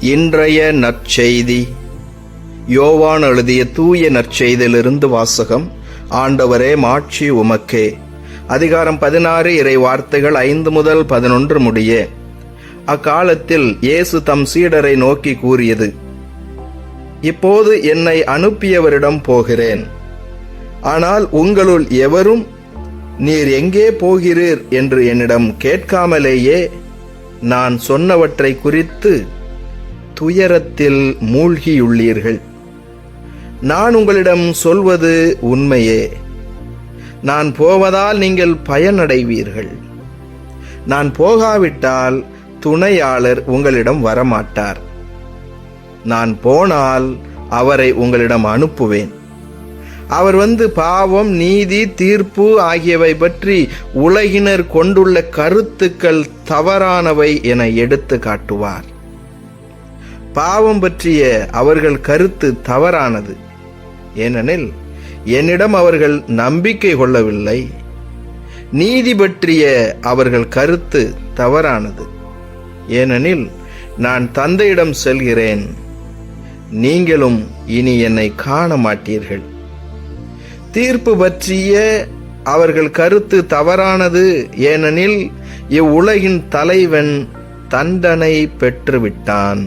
இன்றைய நற்செய்தி. யோவான் எழுதிய தூய நற்செய்தியிலிருந்து வாசகம் ஆண்டவரே மாட்சி உமக்கே. அதிகாரம் பதினாறு இறை வார்த்தைகள் ஐந்து முதல் பதினொன்று முடிய. அக்காலத்தில் இயேசு தம் சீடரை நோக்கி கூறியது இப்போது என்னை அனுப்பியவரிடம் போகிறேன். ஆனால் உங்களுள் எவரும் நீர் எங்கே போகிறீர்? என்று என்னிடம் கேட்காமலேயே நான் சொன்னவற்றை குறித்து துயரத்தில் மூழ்கியுள்ளீர்கள். நான் உங்களிடம் சொல்வது உண்மையே. நான் போவதால் நீங்கள் பயனடைவீர்கள். நான் போகாவிட்டால் துணையாளர் உங்களிடம் வரமாட்டார். நான் போனால் அவரை உங்களிடம் அனுப்புவேன். அவர் வந்து பாவம் நீதி தீர்ப்பு ஆகியவை பற்றி உலகினர் கொண்டுள்ள கருத்துக்கள் தவறானவை என எடுத்து காட்டுவார் பாவம் பற்றிய அவர்கள் கருத்து தவறானது. ஏனெனில் என்னிடம் அவர்கள் நம்பிக்கை கொள்ளவில்லை. நீதி பற்றிய அவர்கள் கருத்து தவறானது. ஏனெனில் நான் தந்தையிடம் செல்கிறேன். நீங்களும் இனி என்னை காண மாட்டீர்கள். தீர்ப்பு பற்றிய அவர்கள் கருத்து தவறானது. ஏனெனில் இவ்வுலகின் தலைவன் தண்டனை பெற்றுவிட்டான்.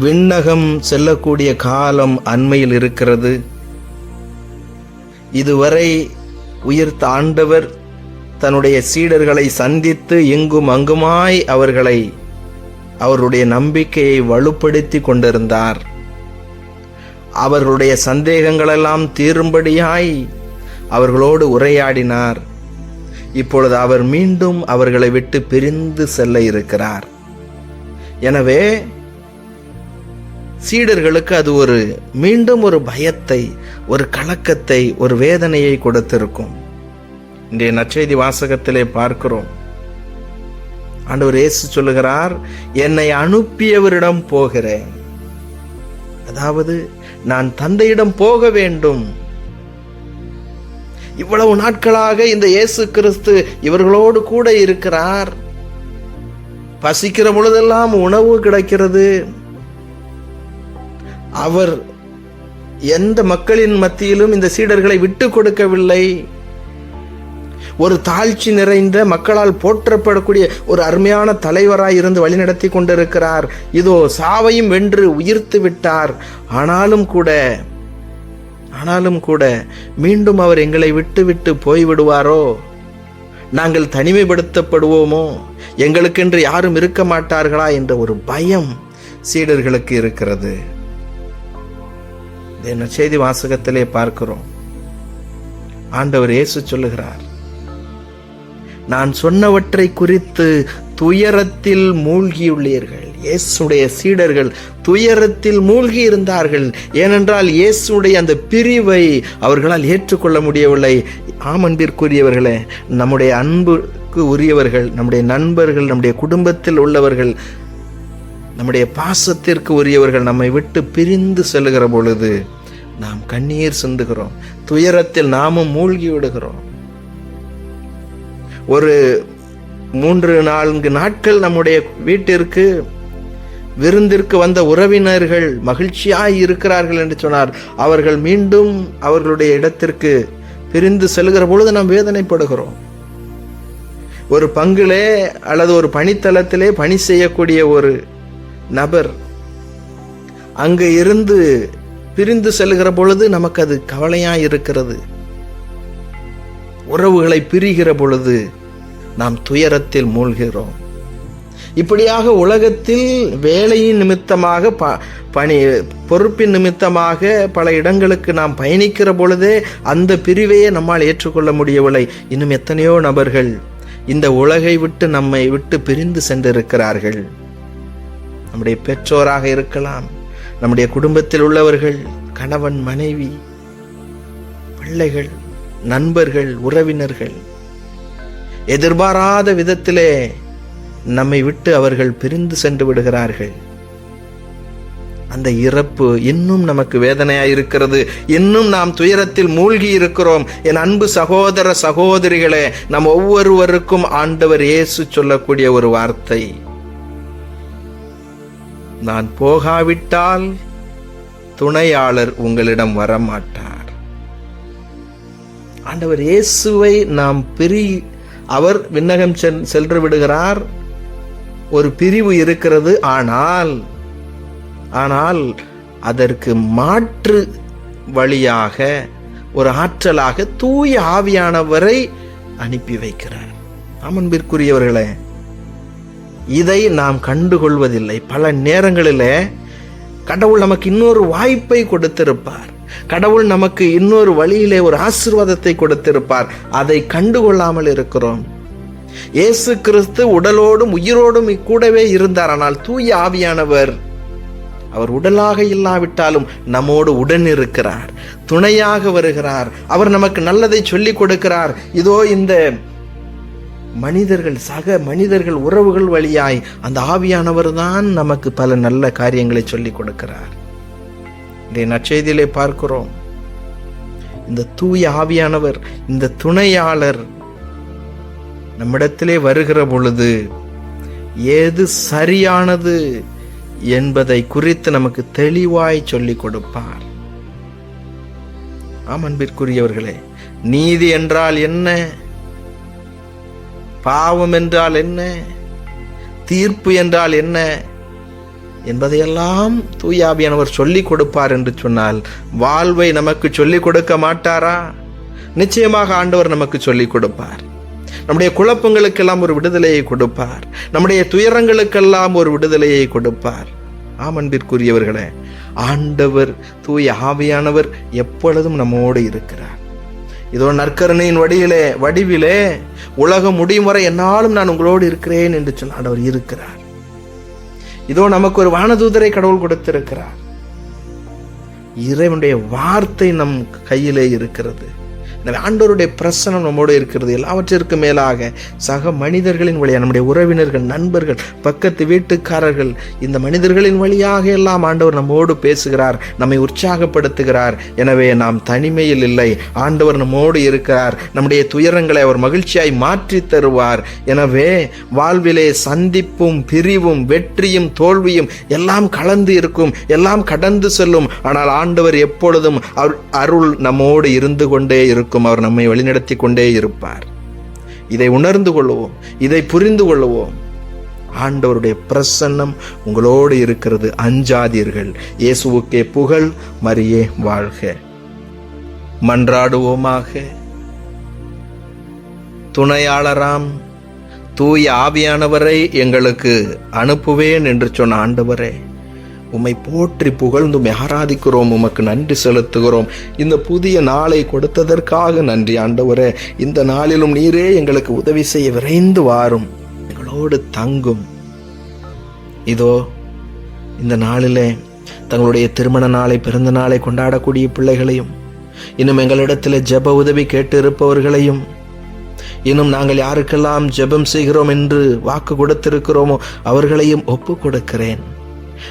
விண்ணகம் செல்லக்கூடிய காலம் அண்மையில் இருக்கிறது. இதுவரை உயிர்த்த ஆண்டவர் தன்னுடைய சீடர்களை சந்தித்து எங்கும் அங்குமாய் அவர்களை அவருடைய நம்பிக்கையை வலுப்படுத்தி கொண்டிருந்தார். அவர்களுடைய சந்தேகங்களெல்லாம் தீரும்படியாய் அவர்களோடு உரையாடினார். இப்பொழுது அவர் மீண்டும் அவர்களை விட்டு பிரிந்து செல்ல இருக்கிறார். எனவே சீடர்களுக்கு அது ஒரு மீண்டும் ஒரு பயத்தை ஒரு கலக்கத்தை ஒரு வேதனையை கொடுத்திருக்கும். இன்றைய நற்செய்தி வாசகத்திலே பார்க்கிறோம். ஆண்டவர் இயேசு சொல்லுகிறார் என்னை அனுப்பியவரிடம் போகிறேன். அதாவது நான் தந்தையிடம் போக வேண்டும். இவ்வளவு நாட்களாக இந்த இயேசு கிறிஸ்து இவர்களோடு கூட இருக்கிறார். பசிக்கிற பொழுதெல்லாம் உணவு கிடைக்கிறது. அவர் எந்த மக்களின் மத்தியிலும் இந்த சீடர்களை விட்டு கொடுக்கவில்லை. ஒரு தாழ்ச்சி நிறைந்த மக்களால் போற்றப்படக்கூடிய ஒரு அருமையான தலைவராய் இருந்து வழிநடத்தி கொண்டிருக்கிறார். இதோ சாவையும் வென்று உயிர்த்து விட்டார். ஆனாலும் கூட ஆனாலும் கூட மீண்டும் அவர் எங்களை விட்டு விட்டு போய்விடுவாரோ? நாங்கள் தனிமைப்படுத்தப்படுவோமோ? எங்களுக்கென்று யாரும் இருக்க மாட்டார்களா? என்ற ஒரு பயம் சீடர்களுக்கு இருக்கிறது. என்ன செய்தி வாசகத்திலே பார்க்கிறோம். ஆண்டவர் இயேசு சொல்லுகிறார் நான் சொன்னவற்றை குறித்து துயரத்தில் மூழ்கியுள்ளீர்கள். இயேசுடைய சீடர்கள் துயரத்தில் மூழ்கி இருந்தார்கள் ஏனென்றால் இயேசுடைய அந்த பிரிவை அவர்களால் ஏற்றுக்கொள்ள முடியவில்லை. ஆமன்பிற்குரியவர்களே நம்முடைய அன்புக்கு உரியவர்கள் நம்முடைய நண்பர்கள் நம்முடைய குடும்பத்தில் உள்ளவர்கள் நம்முடைய பாசத்திற்கு உரியவர்கள் நம்மை விட்டு பிரிந்து செல்லுகிற பொழுது நாம் கண்ணீர் சிந்துகிறோம். துயரத்தில் நாமும் மூழ்கி விடுகிறோம். ஒரு மூன்று நான்கு நாட்கள் நம்முடைய வீட்டிற்கு விருந்திற்கு வந்த உறவினர்கள் மகிழ்ச்சியாய் இருக்கிறார்கள் என்று சொன்னார். அவர்கள் மீண்டும் அவர்களுடைய இடத்திற்கு பிரிந்து செல்கிற பொழுது நாம் வேதனைப்படுகிறோம். ஒரு பங்கிலே அல்லது ஒரு பணித்தளத்திலே பணி செய்யக்கூடிய ஒரு நபர் அங்கு இருந்து பிரிந்து செல்கிற பொழுது நமக்கு அது கவலையாக இருக்கிறது. உறவுகளை பிரிகிற பொழுது நாம் துயரத்தில் மூழ்கிறோம். இப்படியாக உலகத்தில் வேலையின் நிமித்தமாக ப பணி பொறுப்பின் நிமித்தமாக பல இடங்களுக்கு நாம் பயணிக்கிற பொழுதே அந்த பிரிவையே நம்மால் ஏற்றுக்கொள்ள முடியவில்லை. இன்னும் எத்தனையோ நபர்கள் இந்த உலகை விட்டு நம்மை விட்டு பிரிந்து சென்றிருக்கிறார்கள். நம்முடைய பெற்றோராக இருக்கலாம் நம்முடைய குடும்பத்தில் உள்ளவர்கள் கணவன் மனைவி பிள்ளைகள் நண்பர்கள் உறவினர்கள் எதிர்பாராத விதத்திலே நம்மை விட்டு அவர்கள் பிரிந்து சென்று விடுகிறார்கள். அந்த இறப்பு இன்னும் நமக்கு வேதனையாய் இருக்கிறது. இன்னும் நாம் துயரத்தில் மூழ்கி இருக்கிறோம். என் அன்பு சகோதர சகோதரிகளே நம் ஒவ்வொருவருக்கும் ஆண்டவர் இயேசு சொல்லக்கூடிய ஒரு வார்த்தை. நான் போகாவிட்டால் துணையாளர் உங்களிடம் வரமாட்டார். ஆண்டவர் இயேசுவை நாம் பிரி அவர் விண்ணகம் சென்- சென்று விடுகிறார். ஒரு பிரிவு இருக்கிறது ஆனால் ஆனால் அதற்கு மாற்று வழியாக ஒரு ஆற்றலாக தூய ஆவியானவரை அனுப்பி வைக்கிறார். அமன்பிற்குரியவர்களே இதை நாம் கண்டுகொள்வதில்லை. பல நேரங்களிலே கடவுள் நமக்கு இன்னொரு வாய்ப்பை கொடுத்திருப்பார். கடவுள் நமக்கு இன்னொரு வழியிலே ஒரு ஆசீர்வாதத்தை கொடுத்திருப்பார். அதை கண்டுகொள்ளாமல் இருக்கிறோம். இயேசு கிறிஸ்து உடலோடும் உயிரோடும் கூடவே இருந்தார். ஆனால் தூய ஆவியானவர் அவர் உடலாக இல்லாவிட்டாலும் நம்மோடு உடன் இருக்கிறார் துணையாக வருகிறார். அவர் நமக்கு நல்லதை சொல்லிக் கொடுக்கிறார். இதோ இந்த மனிதர்கள் சக மனிதர்கள் உறவுகள் வழியாய் அந்த ஆவியானவர் தான் நமக்கு பல நல்ல காரியங்களை சொல்லிக் கொடுக்கிறார். இதை நற்செய்தியிலே பார்க்கிறோம். இந்த தூய ஆவியானவர் இந்த துணையாளர் நம்மிடத்திலே வருகிற பொழுது ஏது சரியானது என்பதை குறித்து நமக்கு தெளிவாய் சொல்லிக் கொடுப்பார். ஆம் அன்பிற்குரியவர்களே நீதி என்றால் என்ன? பாவம் என்றால் என்ன? தீர்ப்பு என்றால் என்ன? என்பதையெல்லாம் தூயாவியானவர் சொல்லிக் கொடுப்பார் என்று சொன்னால் வாழ்வை நமக்கு சொல்லிக் கொடுக்க மாட்டாரா? நிச்சயமாக ஆண்டவர் நமக்கு சொல்லிக் கொடுப்பார். நம்முடைய குழப்பங்களுக்கெல்லாம் ஒரு விடுதலையை கொடுப்பார். நம்முடைய துயரங்களுக்கெல்லாம் ஒரு விடுதலையை கொடுப்பார். ஆம் அன்பிற்குரியவர்களே ஆண்டவர் தூய ஆவியானவர் எப்பொழுதும் நம்மோடு இருக்கிறார். இதோ நற்கருணையின் வடிவிலே வடிவிலே உலகம் முடியும் வரை என்னாலும் நான் உங்களோடு இருக்கிறேன் என்று சொன்ன ஆண்டவர் இருக்கிறார். இதோ நமக்கு ஒரு வானதூதரை கடவுள் கொடுத்திருக்கிறார். இறைவனுடைய வார்த்தை நம் கையிலே இருக்கிறது. எனவே ஆண்டவருடைய பிரசனம் நம்மோடு இருக்கிறது. எல்லாவற்றிற்கும் மேலாக சக மனிதர்களின் வழியாக நம்முடைய உறவினர்கள் நண்பர்கள் பக்கத்து வீட்டுக்காரர்கள் இந்த மனிதர்களின் வழியாக எல்லாம் ஆண்டவர் நம்மோடு பேசுகிறார் நம்மை உற்சாகப்படுத்துகிறார். எனவே நாம் தனிமையில் இல்லை. ஆண்டவர் நம்மோடு இருக்கிறார். நம்முடைய துயரங்களை அவர் மகிழ்ச்சியாய் மாற்றி தருவார். எனவே வாழ்விலே சந்திப்பும் பிரிவும் வெற்றியும் தோல்வியும் எல்லாம் கலந்து இருக்கும் எல்லாம் கடந்து செல்லும். ஆனால் ஆண்டவர் எப்பொழுதும் அருள் நம்மோடு இருந்து கொண்டே இருக்கும். வரைக்கும் அவர் நம்மை வழிநடத்தி கொண்டே இருப்பார். இதை உணர்ந்து கொள்வோம் இதை புரிந்து கொள்வோம் ஆண்டவருடைய பிரசன்னம் உங்களோடு இருக்கிறது அஞ்சாதீர்கள். இயேசுவுக்கே புகழ் மரியே வாழ்க. மன்றாடுவோமாக. துணையாளராம் தூய ஆவியானவரை எங்களுக்கு அனுப்புவேன் என்று சொன்ன ஆண்டவரே. உம்மை போற்றி புகழ்ந்து உம்மை ஆராதிக்கிறோம் உமக்கு நன்றி செலுத்துகிறோம். இந்த புதிய நாளை கொடுத்ததற்காக நன்றி ஆண்டவரே. இந்த நாளிலும் நீரே எங்களுக்கு உதவி செய்ய விரைந்து வாரும். எங்களோடு தங்கும். இதோ இந்த நாளிலே தங்களுடைய திருமண நாளை பிறந்த நாளை கொண்டாடக்கூடிய பிள்ளைகளையும் இன்னும் எங்களிடத்தில் ஜெப உதவி கேட்டு இருப்பவர்களையும் இன்னும் நாங்கள் யாருக்கெல்லாம் ஜெபம் செய்கிறோம் என்று வாக்கு கொடுத்திருக்கிறோமோ அவர்களையும் ஒப்பு கொடுக்கிறேன்.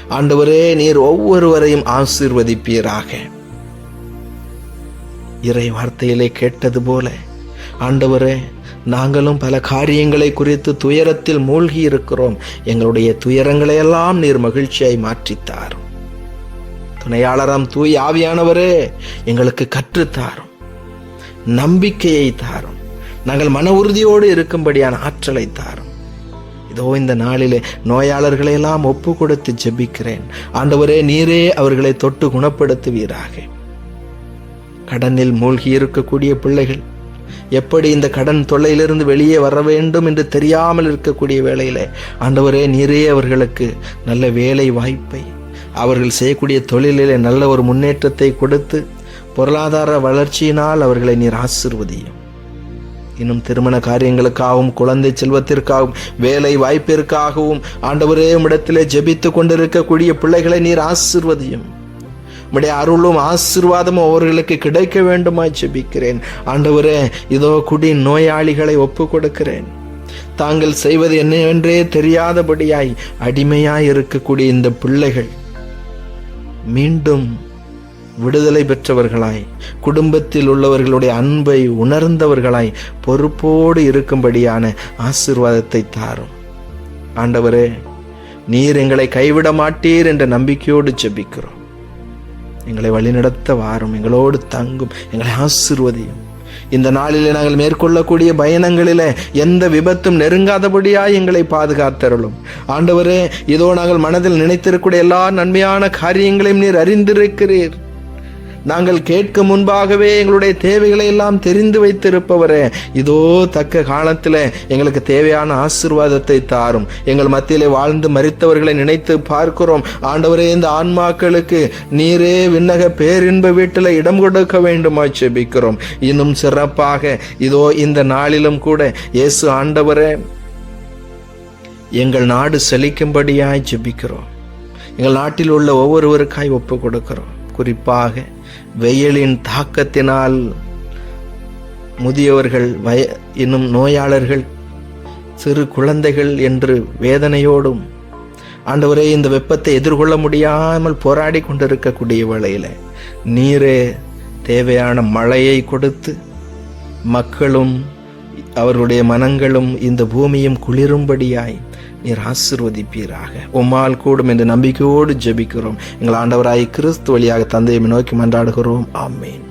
ஆண்டவரே நீர் ஒவ்வொருவரையும் ஆசீர்வதிப்பீராக. இறை வார்த்தையிலே கேட்டது போல ஆண்டவரே நாங்களும் பல காரியங்களை குறித்து துயரத்தில் மூழ்கி இருக்கிறோம். எங்களுடைய துயரங்களை எல்லாம் நீர் மகிழ்ச்சியாய் மாற்றித்தாரும். துணையாளராம் தூய் ஆவியானவரே எங்களுக்கு கற்றுத்தாரும். நம்பிக்கையை தாரும். நாங்கள் மன உறுதியோடு இருக்கும்படியான ஆற்றலை தாரும். இதோ இந்த நாளிலே நோயாளர்களையெல்லாம் ஒப்பு கொடுத்து ஜெபிக்கிறேன். ஆண்டவரே நீரே அவர்களை தொட்டு குணப்படுத்துவீராக. கடனில் மூழ்கி இருக்கக்கூடிய பிள்ளைகள் எப்படி இந்த கடன் தொல்லையிலிருந்து வெளியே வர வேண்டும் என்று தெரியாமல் இருக்கக்கூடிய வேளையிலே ஆண்டவரே நீரே அவர்களுக்கு நல்ல வேலை வாய்ப்பை அவர்கள் செய்யக்கூடிய தொழிலிலே நல்ல ஒரு முன்னேற்றத்தை கொடுத்து பொருளாதார வளர்ச்சியினால் அவர்களை நீர் ஆசிர்வதியும். இன்னும் திருமண காரியங்களுக்காகவும் குழந்தை செல்வத்திற்காகவும் வேலை வாய்ப்பிற்காகவும் ஆண்டவரே இடத்திலே ஜெபித்து கொண்டிருக்கக்கூடிய பிள்ளைகளை நீர் ஆசிர்வதியும். உம்முடைய அருளும் ஆசீர்வாதமும் அவர்களுக்கு கிடைக்க வேண்டுமாய் ஜெபிக்கிறேன். ஆண்டவரே இதோ குடி நோயாளிகளை ஒப்பு கொடுக்கிறேன் தாங்கள் செய்வது என்னவென்றே தெரியாதபடியாய் அடிமையாய் இருக்கக்கூடிய இந்த பிள்ளைகள் மீண்டும் விடுதலை பெற்றவர்களாய் குடும்பத்தில் உள்ளவர்களுடைய அன்பை உணர்ந்தவர்களாய் பொறுப்போடு இருக்கும்படியான ஆசீர்வாதத்தை தாரும். ஆண்டவரே நீர் எங்களை கைவிட மாட்டீர் என்ற நம்பிக்கையோடு ஜெபிக்கிறோம். எங்களை வழிநடத்த வாரும் எங்களோடு தங்கும் எங்களை ஆசிர்வதியும். இந்த நாளிலே நாங்கள் மேற்கொள்ளக்கூடிய பயணங்களிலே எந்த விபத்தும் நெருங்காதபடியாய் எங்களை பாதுகாத்தருளும். ஆண்டவரே இதோ நாங்கள் மனதில் நினைத்திருக்கூடிய எல்லா நன்மையான காரியங்களையும் நீர் அறிந்திருக்கிறீர். நாங்கள் கேட்க முன்பாகவே எங்களுடைய தேவைகளை எல்லாம் தெரிந்து வைத்திருப்பவரே. இதோ தக்க காலத்தில் எங்களுக்கு தேவையான ஆசிர்வாதத்தை தாரும். எங்கள் மத்தியிலே வாழ்ந்து மறித்தவர்களை நினைத்து பார்க்கிறோம். ஆண்டவரே இந்த ஆன்மாக்களுக்கு நீரே விண்ணக பேரின்ப வீட்டில் இடம் கொடுக்க வேண்டுமா செபிக்கிறோம். இன்னும் சிறப்பாக இதோ இந்த நாளிலும் கூட இயேசு ஆண்டவரே எங்கள் நாடு செழிக்கும்படியாய் ஜெபிக்கிறோம். எங்கள் நாட்டில் உள்ள ஒவ்வொருவருக்காய் ஒப்பு கொடுக்கிறோம். குறிப்பாக வெயிலின் தாக்கத்தினால் முதியவர்கள் வய இன்னும் நோயாளர்கள் சிறு குழந்தைகள் என்று வேதனையோடும் ஆண்டவரே இந்த வெப்பத்தை எதிர்கொள்ள முடியாமல் போராடி கொண்டிருக்கக்கூடிய வேளையில் நீரே தேவையான மழையை கொடுத்து மக்களும் அவர்களுடைய மனங்களும் இந்த பூமியும் குளிரும்படியாய் நீர் ஆசிர்வதிப்பீராக. உம்மால் கூடும் என்ற நம்பிக்கையோடு ஜெபிக்கிறோம். எங்கள் ஆண்டவராய் கிறிஸ்து வழியாக தந்தையை நோக்கி மன்றாடுகிறோம். ஆமேன்.